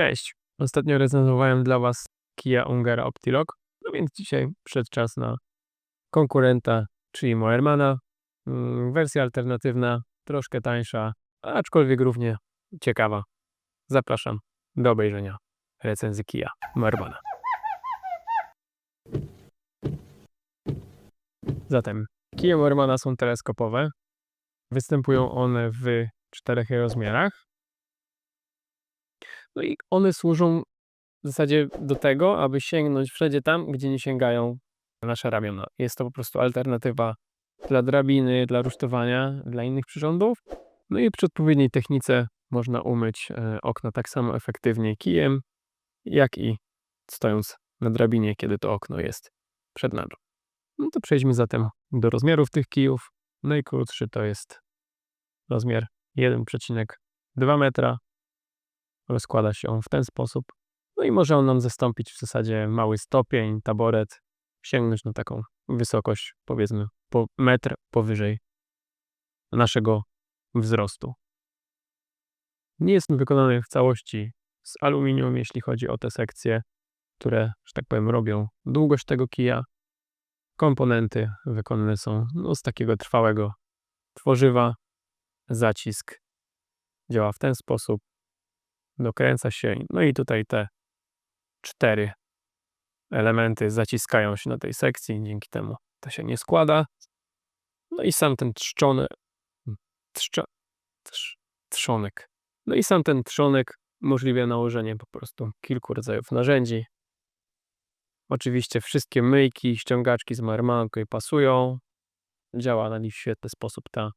Cześć! Ostatnio recenzowałem dla Was Kia Ungera Optilog, no więc dzisiaj przyszedł czas na konkurenta, czyli Moermana. Mm, Wersja alternatywna, troszkę tańsza, aczkolwiek równie ciekawa. Zapraszam do obejrzenia recenzji Kia Moermana. Zatem Kia Moermana są teleskopowe. Występują one w czterech rozmiarach. No i one służą w zasadzie do tego, aby sięgnąć wszędzie tam, gdzie nie sięgają nasze ramiona. Jest to po prostu alternatywa dla drabiny, dla rusztowania, dla innych przyrządów. No i przy odpowiedniej technice można umyć e, okno tak samo efektywnie kijem, jak i stojąc na drabinie, kiedy to okno jest przed nami. No to przejdźmy zatem do rozmiarów tych kijów. Najkrótszy to jest rozmiar 1,2 metra. Rozkłada się on w ten sposób. No i może on nam zastąpić w zasadzie mały stopień, taboret, sięgnąć na taką wysokość, powiedzmy, po metr powyżej naszego wzrostu. Nie jest on wykonany w całości z aluminium, jeśli chodzi o te sekcje, które, że tak powiem, robią długość tego kija. Komponenty wykonane są no, z takiego trwałego tworzywa. Zacisk działa w ten sposób. Dokręca się. No i tutaj te cztery elementy zaciskają się na tej sekcji. Dzięki temu to się nie składa. No i sam ten trzczony, trzczo, trz, trzonek. No i sam ten trzonek umożliwia nałożenie po prostu kilku rodzajów narzędzi. Oczywiście wszystkie myjki, ściągaczki z marmanką pasują. Działa na nich w świetny sposób ta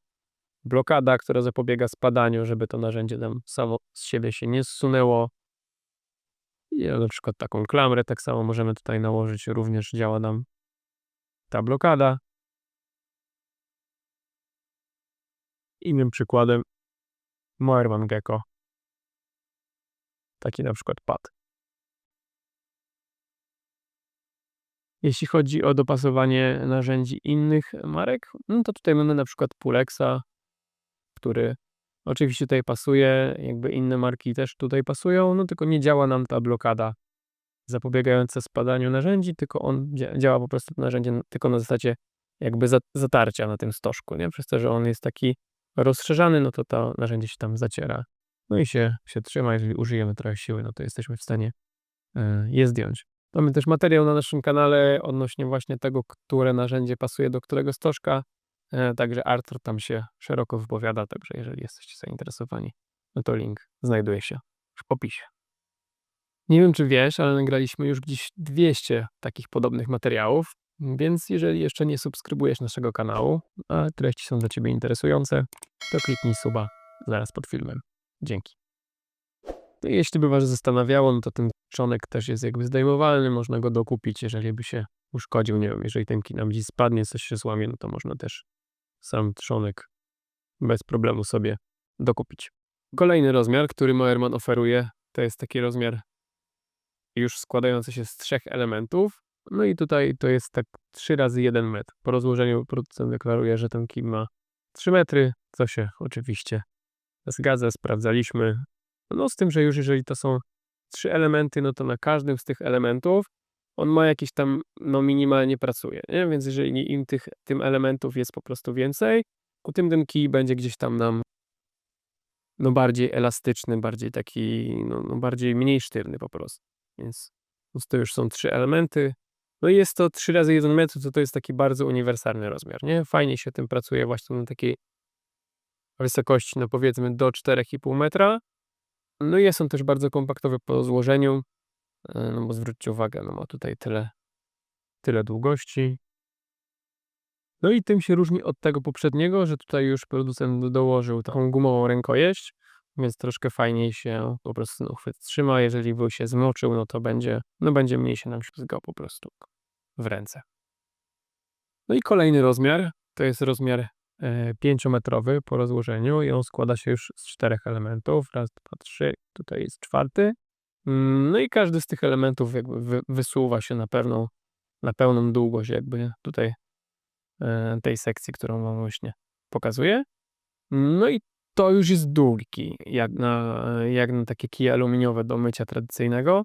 blokada, która zapobiega spadaniu, żeby to narzędzie tam samo z siebie się nie zsunęło. I na przykład taką klamrę tak samo możemy tutaj nałożyć, również działa nam ta blokada. Innym przykładem Moerman Gecko. Taki na przykład pad. Jeśli chodzi o dopasowanie narzędzi innych marek, no to tutaj mamy na przykład Pulexa, który oczywiście tutaj pasuje, jakby inne marki też tutaj pasują, no tylko nie działa nam ta blokada zapobiegająca spadaniu narzędzi, tylko on działa po prostu narzędzie tylko na zasadzie jakby zatarcia na tym stożku, nie? Przez to, że on jest taki rozszerzany, no to to narzędzie się tam zaciera. No i się, się trzyma, jeżeli użyjemy trochę siły, no to jesteśmy w stanie e, je zdjąć. Mamy też materiał na naszym kanale odnośnie właśnie tego, które narzędzie pasuje do którego stożka. E, także Arthur tam się szeroko wypowiada, także jeżeli jesteście zainteresowani, no to link znajduje się w opisie. Nie wiem, czy wiesz, ale nagraliśmy już gdzieś 200 takich podobnych materiałów, więc jeżeli jeszcze nie subskrybujesz naszego kanału, a treści są dla Ciebie interesujące, to kliknij suba zaraz pod filmem. Dzięki. No jeśli by Was zastanawiało, no to ten trzonek też jest jakby zdejmowalny, można go dokupić, jeżeli by się uszkodził, nie wiem, jeżeli ten nam gdzieś spadnie, coś się złamie, no to można też sam trzonek bez problemu sobie dokupić. Kolejny rozmiar, który Moerman oferuje, to jest taki rozmiar już składający się z trzech elementów. No i tutaj to jest tak 3 razy 1 metr. Po rozłożeniu producent deklaruje, że ten kij ma 3 metry, co się oczywiście zgadza, sprawdzaliśmy. No z tym, że już jeżeli to są trzy elementy, no to na każdym z tych elementów on ma jakieś tam, no minimalnie pracuje, nie? Więc jeżeli im tych, tym elementów jest po prostu więcej, ku tym ten kij będzie gdzieś tam nam no bardziej elastyczny, bardziej taki, no, no bardziej mniej sztywny po prostu. Więc to już są trzy elementy. No i jest to 3 razy 1 metr, to to jest taki bardzo uniwersalny rozmiar, nie? Fajnie się tym pracuje właśnie na takiej wysokości, no powiedzmy do 4,5 metra. No i on też bardzo kompaktowy po złożeniu. E, no bo zwróćcie uwagę, no ma tutaj tyle, tyle długości. No i tym się różni od tego poprzedniego, że tutaj już producent dołożył taką gumową rękojeść, więc troszkę fajniej się po prostu no, trzyma. Jeżeli by się zmoczył, no to będzie, no będzie mniej się nam ślizgał po prostu w ręce. No i kolejny rozmiar, to jest rozmiar e, pięciometrowy po rozłożeniu i on składa się już z czterech elementów. Raz, dwa, trzy, tutaj jest czwarty. Mm, no i każdy z tych elementów jakby wy, wysuwa się na pewną, na pełną długość jakby tutaj e, tej sekcji, którą wam właśnie pokazuję. No i to już jest długi jak na, jak na takie kije aluminiowe do mycia tradycyjnego.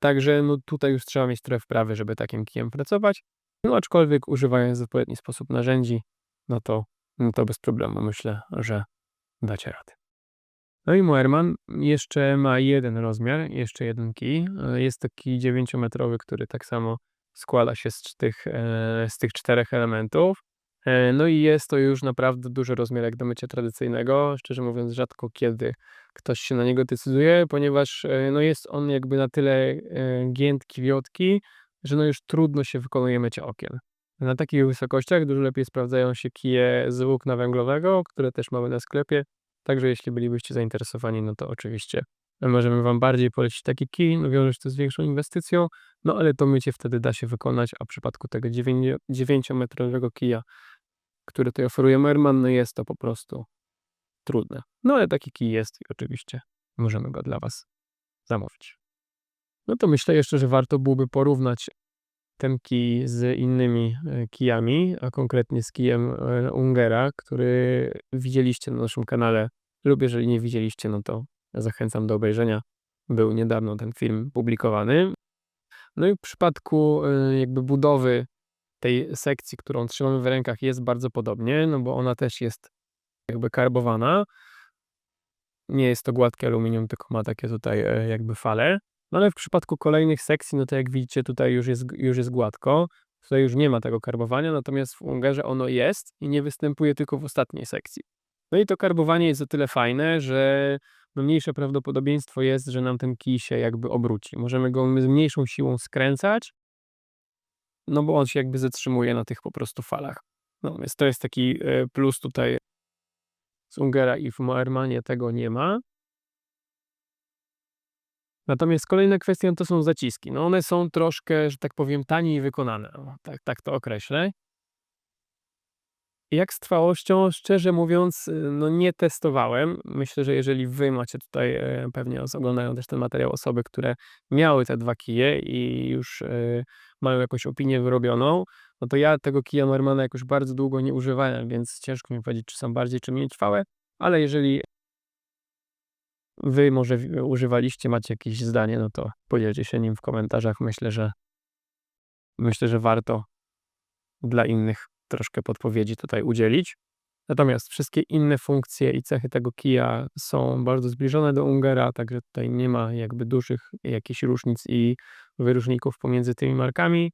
Także no tutaj już trzeba mieć trochę wprawy, żeby takim kijem pracować. No aczkolwiek używając w odpowiedni sposób narzędzi, no to, no to bez problemu myślę, że dacie radę. No i Moerman jeszcze ma jeden rozmiar, jeszcze jeden kij. E, Jest to kij 9-metrowy, który tak samo składa się z tych, e, z tych czterech elementów. E, No i jest to już naprawdę duży rozmiar jak do mycia tradycyjnego. Szczerze mówiąc, rzadko kiedy ktoś się na niego decyduje, ponieważ no jest on jakby na tyle giętki, wiotki, że no już trudno się wykonuje mycie okien. Na takich wysokościach dużo lepiej sprawdzają się kije z włókna węglowego, które też mamy na sklepie. Także jeśli bylibyście zainteresowani, no to oczywiście możemy Wam bardziej polecić taki kij, no wiąże się to z większą inwestycją, no ale to mycie wtedy da się wykonać, a w przypadku tego 9-metrowego kija, który tutaj oferuje Merman, no jest to po prostu trudne. No ale taki kij jest i oczywiście możemy go dla Was zamówić. No to myślę jeszcze, że warto byłoby porównać ten kij z innymi e, kijami, a konkretnie z kijem e, Ungera, który widzieliście na naszym kanale lub jeżeli nie widzieliście, no to zachęcam do obejrzenia. Był niedawno ten film publikowany. No i w przypadku e, jakby budowy tej sekcji, którą trzymamy w rękach jest bardzo podobnie, no bo ona też jest jakby karbowana. Nie jest to gładkie aluminium, tylko ma takie tutaj jakby fale. No ale w przypadku kolejnych sekcji, no to jak widzicie tutaj już jest, już jest gładko. Tutaj już nie ma tego karbowania, natomiast w Ungerze ono jest i nie występuje tylko w ostatniej sekcji. No i to karbowanie jest o tyle fajne, że no mniejsze prawdopodobieństwo jest, że nam ten kij się jakby obróci. Możemy go z mniejszą siłą skręcać, no bo on się jakby zatrzymuje na tych po prostu falach. No więc to jest taki e, plus tutaj z Ungera i w Moermanie tego nie ma. Natomiast kolejna kwestia to są zaciski. No one są troszkę, że tak powiem, taniej wykonane. Tak, tak to określę. Jak z trwałością, szczerze mówiąc, y, no nie testowałem. Myślę, że jeżeli wy macie tutaj, e, pewnie oglądają też ten materiał osoby, które miały te dwa kije i już e, mają jakąś opinię wyrobioną, no to ja tego kija Norman jakoś bardzo długo nie używałem, więc ciężko mi powiedzieć, czy są bardziej, czy mniej trwałe, ale jeżeli wy może używaliście, macie jakieś zdanie, no to podzielcie się nim w komentarzach. Myślę, że myślę, że warto dla innych troszkę podpowiedzi tutaj udzielić. Natomiast wszystkie inne funkcje i cechy tego kija są bardzo zbliżone do Ungera, także tutaj nie ma jakby dużych jakichś różnic i wyróżników pomiędzy tymi markami.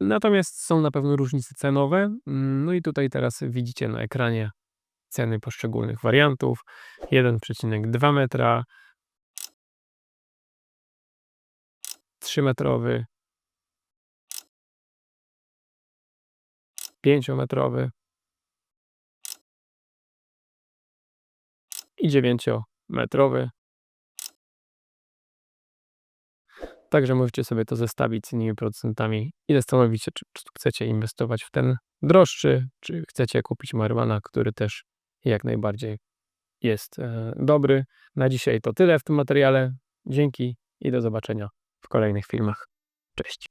Natomiast są na pewno różnice cenowe. No i tutaj teraz widzicie na ekranie ceny poszczególnych wariantów. 1,2 metra, 3 metrowy, 5-metrowy i 9-metrowy. Także możecie sobie to zestawić z innymi producentami i zastanowić się, czy chcecie inwestować w ten droższy, czy chcecie kupić Marwana, który też jak najbardziej jest e, dobry. Na dzisiaj to tyle w tym materiale. Dzięki i do zobaczenia w kolejnych filmach. Cześć.